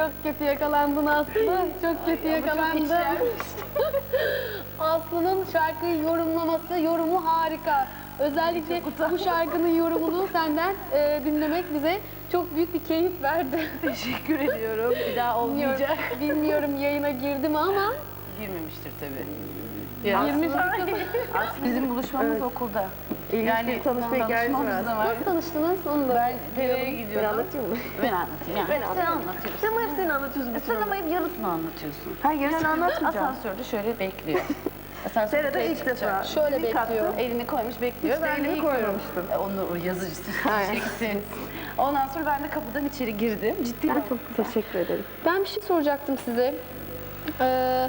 Çok kötü yakalandın Aslı. Çok kötü yakalandın. Aslı'nın şarkıyı yorumlaması, yorumu harika. Özellikle bu şarkının yorumunu senden e, dinlemek bize çok büyük bir keyif verdi. Teşekkür ediyorum. Bir daha Bilmiyorum, olmayacak. bilmiyorum yayına girdi mi ama Girmemiştir tabii. girmiş Bizim buluşmamız okulda. İlginç bir tanışma hikayemiz var tanışmamız da var. Nasıl tanıştınız? Onu da Ben nereye Ben gidiyordum? anlatayım mı? Ben anlatayım. Yani. Ben Sen anlatayım. anlatıyorsun. Sen hepsini anlatıyorsun. E, Sen ama hep yarısını anlatıyorsun. Hayır yarısını anlatmayacağım. Asansörde şöyle bekliyor. Asansörde Serada yukarı ilk defa. Şöyle Elini kattı. bekliyor. Elini koymuş bekliyor. Hiç de ben de elimi koymamıştım. E, Onu o yazıcısı çeksin. Ondan sonra ben de kapıdan içeri girdim. Ciddi bir Çok teşekkür ederim. Ben bir şey soracaktım size. Ee,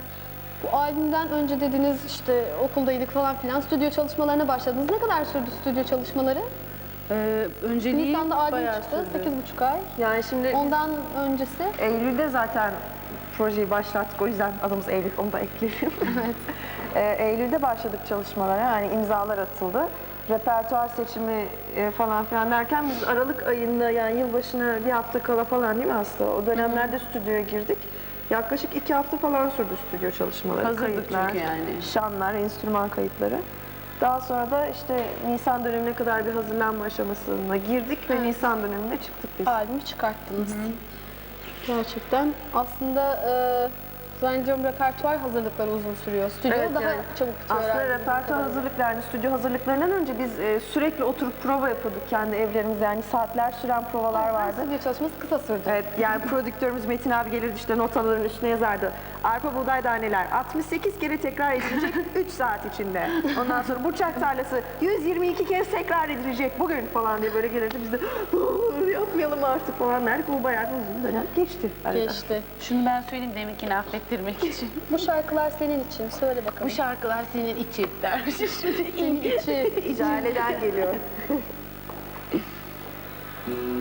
bu albümden önce dediniz işte okuldaydık falan filan stüdyo çalışmalarına başladınız. Ne kadar sürdü stüdyo çalışmaları? Ee, önceliği Nisan'da albüm bayağı çıktı. sürdü. 8,5 ay. Yani şimdi Ondan öncesi Eylül'de zaten projeyi başlattık. O yüzden adımız Eylül. Onu da ekleyelim. evet. Ee, Eylül'de başladık çalışmalara. Yani imzalar atıldı. Repertuar seçimi e, falan filan derken biz Aralık ayında yani yılbaşına bir hafta kala falan değil mi aslında? O dönemlerde stüdyoya girdik. Yaklaşık iki hafta falan sürdü stüdyo çalışmaları. Hazırdık kayıtlar, çünkü yani. Şanlar, enstrüman kayıtları. Daha sonra da işte Nisan dönemine kadar bir hazırlanma aşamasına girdik ve Nisan döneminde çıktık biz. albümü çıkarttınız. Gerçekten aslında e, zannediyorum repertuar hazırlıkları uzun sürüyor. Stüdyo Evet, daha yani çabuk bitiyor Aslında herhalde. repertuar hazırlıklarını, stüdyo hazırlıklarından önce biz e, sürekli oturup prova yapıyorduk kendi evlerimizde. Yani saatler süren provalar vardı. Stüdyo çalışması kısa sürdü. Evet, yani prodüktörümüz Metin abi gelirdi işte notaların üstüne yazardı. Arpa buğday daneler 68 kere tekrar edilecek 3 saat içinde. Ondan sonra burçak tarlası 122 kez tekrar edilecek bugün falan diye böyle gelirdi. Biz de yapmayalım artık falan derdik. Bu bayağı bir uzun dönem geçti. arada. Geçti. Şunu ben söyleyeyim deminkini affettirmek için. Bu şarkılar senin için. Söyle Bu bakalım. şarkılar senin için dermiş. Şimdi Senin için. İcaleden geliyor.